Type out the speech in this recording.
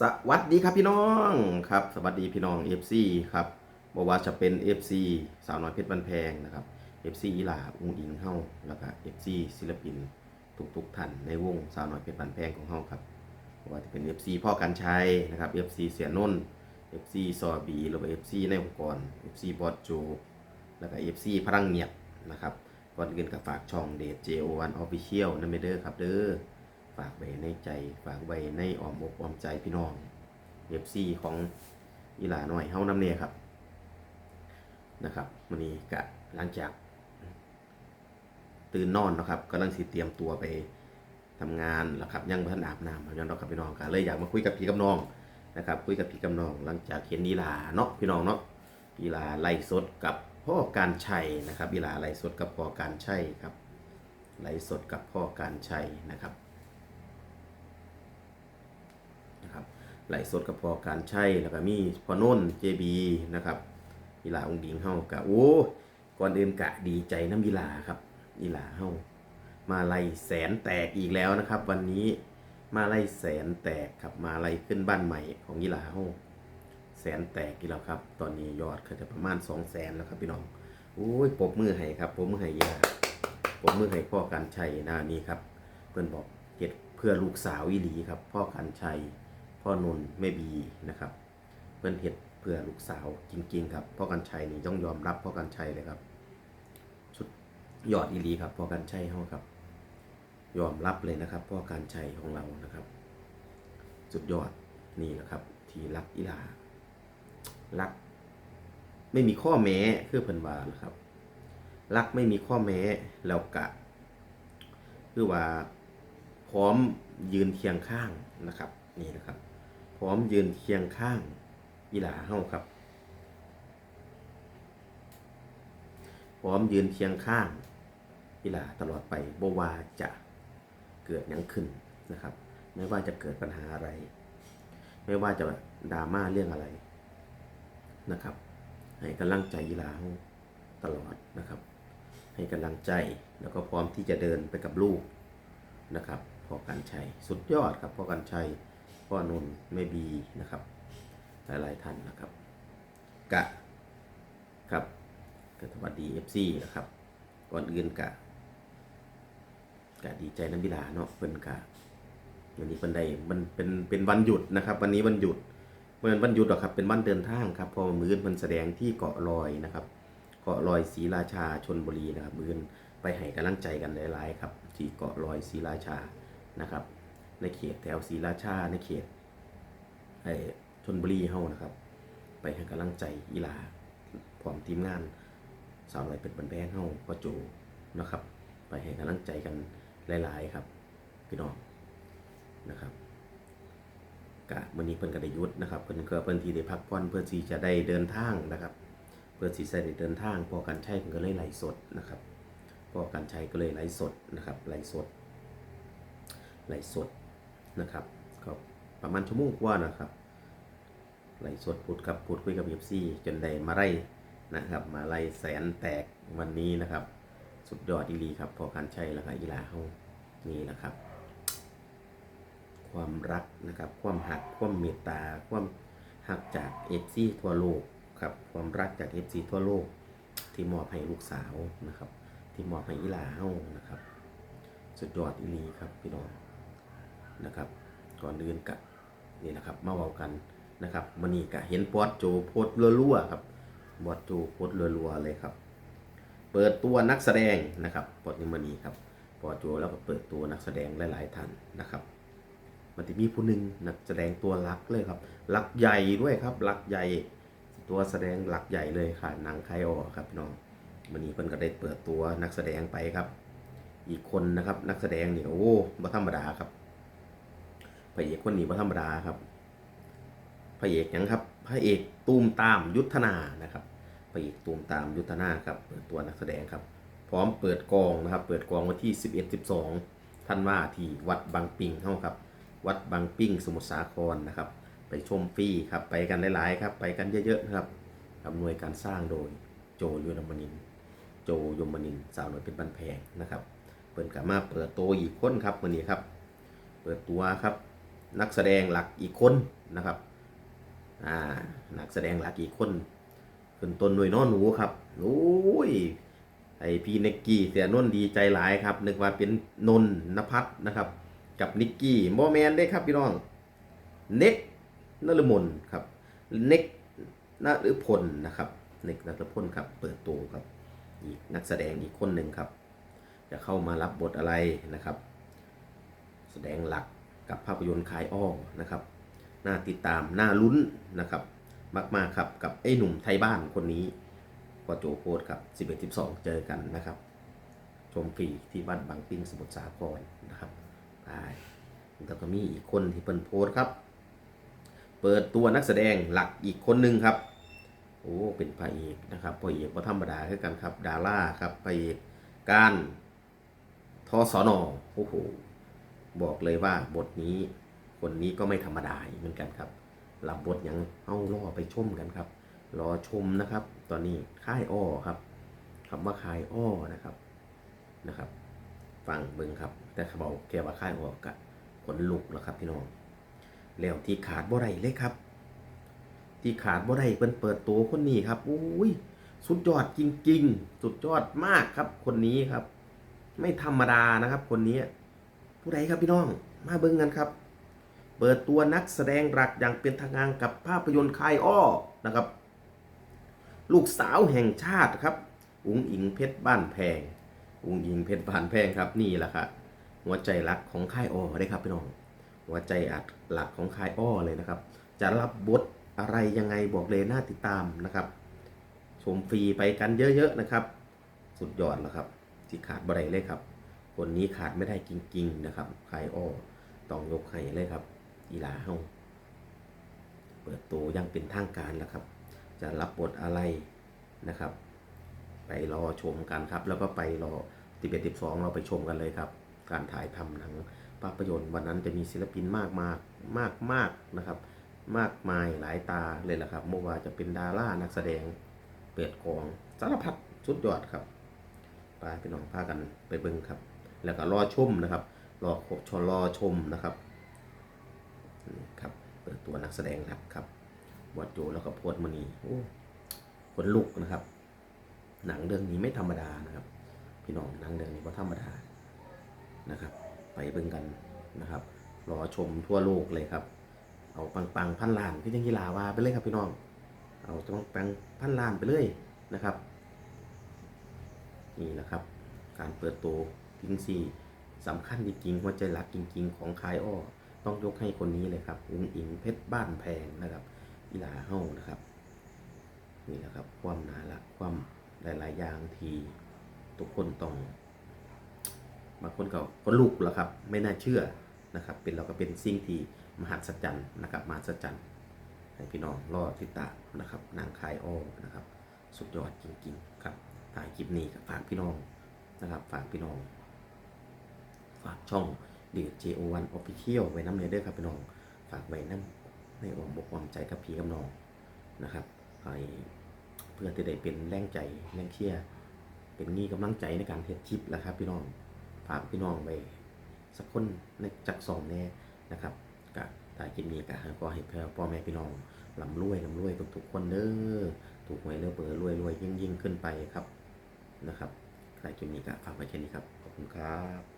สวัสดีครับพี่น้องครับสวัสดีพี่น้อง FC ครับบอกว่าจะเป็น FC สาวน้อยเพชรบันแพงนะครับ FC อีหลาอุงอิงเฮาแล้วก็ FC ศิลปินทุกๆท่านในวงสาวน้อยเพชรบันแพงของเฮาครับบ่ว่าจะเป็น FC พ่อกันชัยนะครับ FC เสียนนท์ FC ซอบีหรือว่า FC ในองค์กร FC บอสโจแล้วก็ FC พลังเงียบนะครับก่อนอื่นก็ฝากช่องเดท JO1 Official นั่นไปเด้อครับเด้อ ฝากไว้ในใจ ฝากไว้ในอ้อมอกอ้อมใจพี่น้องเอฟซีของอีหลาหน่อยเฮาน้ำเนี่ยครับนะครับวันนี้กะหลังจาก ตื่นนอนนะครับกำลังสิเตรียมตัวไปทำงานแล้วครับยังบ่ทันอาบน้ำยังเรากับพี่น้องกันเลยอยากมาคุยกับพี่กับน้องนะครับ คุยกับพี่กับน้อง หลังจากเห็นอีหลาเนาะพี่น้องเนาะอีหลาไล่สดกับพ่อการชัยนะครับอีหลาไล่สดกับพ่อการชัยครับไล่สดกับพ่อการชัยนะครับ นะครับ ไหลสดกับพอการใช้แล้วก็มีพอนุ่น JB นะครับอีหลาองค์ดิงเฮากะโอ้ก่อนอื่นกะดีใจน้ำอีหลาครับอีหลาเฮามาไล่แสนแตกอีกแล้วนะครับ วันนี้มาไล่แสนแตกครับมาไล่ขึ้นบ้านใหม่ของอีหลาเฮาแสนแตกอีกแล้วครับ ตอนนี้ยอดก็จะประมาณ2 0 0แสนแล้วครับพี่น้องโอ้ยปบมือให้ครับปบมือให้อีหลาปบมือให้พ่อการชัยนะนี่ครับ เพื่อนบอกเก็ดเพื่อลูกสาวอีหลีครับ พ่อการชัย พ่อนนแม่บีนะครับ เพื่อนเฮ็ดเพื่อลูกสาวจริง ๆ ครับพ่อกันชัยนี่ต้องยอมรับพ่อกันชัยเลยครับสุดยอดอีลีครับพ่อกันชัยเฮาครับ ยอมรับเลยนะครับพ่อการชัยของเรานะครับ สุดยอดนี่แหละครับ ที่รักอีลารัก ไม่มีข้อแม้คือเพิ่นว่าล่ะครับรักไม่มีข้อแม้แล้วกะ คือว่าพร้อมยืนเคียงข้างนะครับ นี่นะครับ ร้อมยืนเคียงข้างอีหลาเฮาครับ พร้อมยืนเคียงข้างอีหลาตลอดไปบ่ว่าจะเกิดยังขึ้นนะครับ ไม่ว่าจะเกิดปัญหาอะไร ไม่ว่าจะดราม่าเรื่องอะไรนะครับ ให้กำลังใจอีหลาเฮาตลอดนะครับ ให้กำลังใจแล้วก็พร้อมที่จะเดินไปกับลูกนะครับพอกันชัยสุดยอดครับพอกันชัย พ่อนนท์แม่บีนะครับ หลายๆท่านนะครับ กะครับก็สวัสดีเอฟซีนะครับ ก่อนอื่นกะกะดีใจน้ำบิลาเนาะเพิ่นกะวันนี้เพิ่นได้มันเป็นเป็นวันหยุดนะครับ วันนี้วันหยุดเมื่อวันหยุดหรอครับ เป็นวันเดินทางครับ พอมื้อมันแสดงที่เกาะลอยนะครับ เกาะลอยศรีราชาชนบุรีนะครับมื้อนี้ไปให้กำลังใจกันหลาย ๆ ครับ ที่เกาะลอยศรีราชานะครับ ในเขตแถวศรีราชาในเขตไอ้ชนบุรีเฮานะครับ ไปให้กำลังใจอีลาพร้อมทีมงานสาวไรเป็นบันแบงเฮาพ่อโจนะครับ ไปให้กำลังใจกันหลาย ๆ ครับ พี่น้องนะครับกะมื้อนี้เพิ่นก็ได้หยุดนะครับเพิ่นก็เพิ่นที่ได้พักผ่อนเพื่อที่จะได้เดินทางนะครับ เพื่อที่จะได้เดินทางพอกันใช้เพิ่นก็เลยไหลสดนะครับพอกันใช้ก็เลยไหลสดนะครับไหลสดไหลสด นะครับก็ประมาณชั่วโมงกว่านะครับไล่สดพูดกับพูดคุยกับเอฟซีจนได้มาไล่นะครับ มาไล่แสนแตกวันนี้นะครับ สุดยอดอีลีครับพอการใช้แล้วก็อีลาเฮานี่แหละครับ ความรักนะครับ ความหักความเมตตา ความหักจากเอฟซีทั่วโลกครับความรักจากเอฟซีทั่วโลก ที่มอบให้ลูกสาวนะครับ ที่มอบให้อีลาเฮานะครับ สุดยอดอีลีครับพี่น้อง นะครับ ก่อนอื่นกับนี่นะครับมาเว้ากันนะครับมันนี่ก็เห็นปอดโจโพสต์รัวๆครับบอดโจโพสต์รัวๆเลยครับ เปิดตัวนักแสดงนะครับปอดนิมันนี่ครับปอดโจแล้วก็เปิดตัวนักแสดงหลายๆท่านนะครับมันจะมีผู้หนึ่งนักแสดงตัวหลักเลยครับหลักใหญ่ด้วยครับหลักใหญ่ตัวแสดงหลักใหญ่เลยค่ะนังไคออครับพี่น้องมันนี้เพิ่นก็ได้เปิดตัวนักแสดงไปครับ อีกคนนะครับนักแสดงเนี่ยโอ้บ่ธรรมดาครับ พระเอกคนนี้บ่ธรรมดาครับพระเอกยังครับพระเอกตูมตามยุทธนานะครับพระเอกตูมตามยุทธนาครับเปิดตัวนักแสดงครับ พร้อมเปิดกองนะครับ เปิดกองวันที่ 11 12ท่านว่าที่วัดบางปิงเท่าครับ วัดบางปิงสมุทรสาครนะครับ ไปชมฟรีครับไปกันหลายๆครับไปกันเยอะๆนะครับอำนวยการสร้างโดยโจยนมนิน โจยมนินสาวน้อยเป็นบันแพงนะครับ เปิดกลับมาเปิดตัวอีกคนครับวันนี้ครับ เปิดตัวครับ นักแสดงหลักอีกคนนะครับอ่านักแสดงหลักอีกคนขึ้นต้นด้วยน้อหนูครับโอ้ยไอพี่เนกกี้เสียนนท์ดีใจหลายครับ นึกว่าเป็นนนท์นภัทรนะครับ กับนิกกี้โมแมนได้ครับพี่น้องเน็กนฤมลครับเน็กนฤพลนะครับเน็กนฤพลครับ เปิดตัวครับ อีกนักแสดงอีกคนหนึ่งครับ จะเข้ามารับบทอะไรนะครับ แสดงหลัก กับภาพยนตร์คายอ้อนะครับ น่าติดตามน่าลุ้นนะครับ มากๆครับกับไอ้หนุ่มไทยบ้านคนนี้พอโจโพสครับ 11 12 เจอกันนะครับ ชมฟรีที่วัดบางปิ้งสมุทรสาครนะครับไปแล้วก็มีอีกคนที่เปิดโพสครับ เปิดตัวนักแสดงหลักอีกคนหนึ่งครับ โอ้เป็นพระเอกนะครับพระเอกว่าธรรมดาคือกันครับ ดาราครับพระเอกการทสนโอ้โห บอกเลยว่าบทนี้คนนี้ก็ไม่ธรรมดาเหมือนกันครับรับบทอย่างเอาล่อไปชมกันครับ รอชมนะครับ ตอนนี้ค่ายอ้อครับคำว่าค่ายอ้อนะครับนะครับ ฟังเบิ่งครับ แต่เขาบอกแกว่าค่ายอ้อกะขนลุกแล้วครับพี่น้องแล้วที่ขาดบ่ได้เลยครับ ที่ขาดบ่ได้เพิ่นเปิดตัวคนนี้ครับอุ้ยสุดยอดจริง ๆ สุดยอดมากครับ คนนี้ครับ ไม่ธรรมดานะครับ คนนี้ ผู้ใดครับพี่น้อง มาเบิ่งกันครับ เปิดตัวนักแสดงหลักอย่างเป็นทางการกับภาพยนตร์คายอ้อนะครับ ลูกสาวแห่งชาติครับ อุ๋งอิงเพชรบ้านแพง อุ๋งอิงเพชรบ้านแพงครับนี่แหละครับหัวใจหลักของค่ายอ้อได้ครับพี่น้อง หัวใจอัดหลักของค่ายอ้อเลยนะครับ จะรับบทอะไรยังไงบอกเลยน่าติดตามนะครับ ชมฟรีไปกันเยอะๆนะครับ สุดยอดแล้วครับที่ขาดบ่ได้เลยครับ คนนี้ขาดไม่ได้จริง ๆ นะครับค่อ้อต้องยกให้เลยครับอีหลาเฮาเปิดตัวยังเป็นทางการแล้วครับ จะรับบทอะไรนะครับ ไปรอชมกันครับ แล้วก็ไปรอติเบติสองเราไปชมกันเลยครับ การถ่ายทำหนังภาพยนตร์วันนั้นจะมีศิลปินมากมากมากมากนะครับ มากมายหลายตาเลยล่ะครับเมื่อว่าจะเป็นดารานักแสดงเปิดกองสารพัดสุดยอดครับไปพี่น้องพากันไปเบิ่งครับ แล้วก็รอชมนะครับรอชรอชมนะครับนี่ครับเปิดตัวนักแสดงหลักครับวัดโจแล้วก็โพดมณีโอ้คนลุกนะครับ หนังเรื่องนี้ไม่ธรรมดานะครับ พี่น้องหนังเรื่องนี้ว่ธรรมดานะครับ ไปเบิ่งกันนะครับ รอชมทั่วโลกเลยครับ เอาปังปังพันล้านพี่ยังกีฬาว่าไปเลยครับพี่น้อง เอาจังปังพันล้านไปเลยนะครับ นี่นะครับ การเปิดตัว พิงซีสำคัญจริงๆหัวใจหลักจริง ๆ ของคายอ้อต้องยกให้คนนี้เลยครับอุ้งอิงเพชรบ้านแพงนะครับอีหลาเฮ้านะครับนี่แหละครับ ความน่ารักความหลายๆอย่างที่ทุกคนต้องบางคนก็คนลุกแล้วครับ ไม่น่าเชื่อนะครับ เป็นเราก็เป็นสิ่งที่มหัศจรรย์นะครับมหัศจรรย์ให้พี่น้องรอติดตามนะครับนางคายอ้อนะครับ สุดยอดจริง ๆ ครับถ่ายคลิปนี้กับฝากพี่น้องนะครับฝากพี่น้อง ช่องเดือด JO1 Official ไว้น้ำเนเด้อครับพี่น้อง ฝากไว้น้ำในอ้อมอกอ้อมใจกับพี่กับน้องนะครับให้เพื่อที่ได้เป็นแรงใจแรงเชียร์เป็นนี่กำลังใจในการเฮ็ดคลิปแหละครับพี่น้องฝากพี่น้องไปสักคนในจักสองแน่นะครับกับถ่ายคลิปนี้ก็ขอให้พ่อแม่พี่น้องลำรวยลำรวยทุกๆคนเด้อถูกหวยเลือเบอร์รวยรวยยิ่งยิ่งขึ้นไปครับนะครับถ่ายคลิปนี้ก็ฝากไว้แค่นี้ครับขอบคุณครับ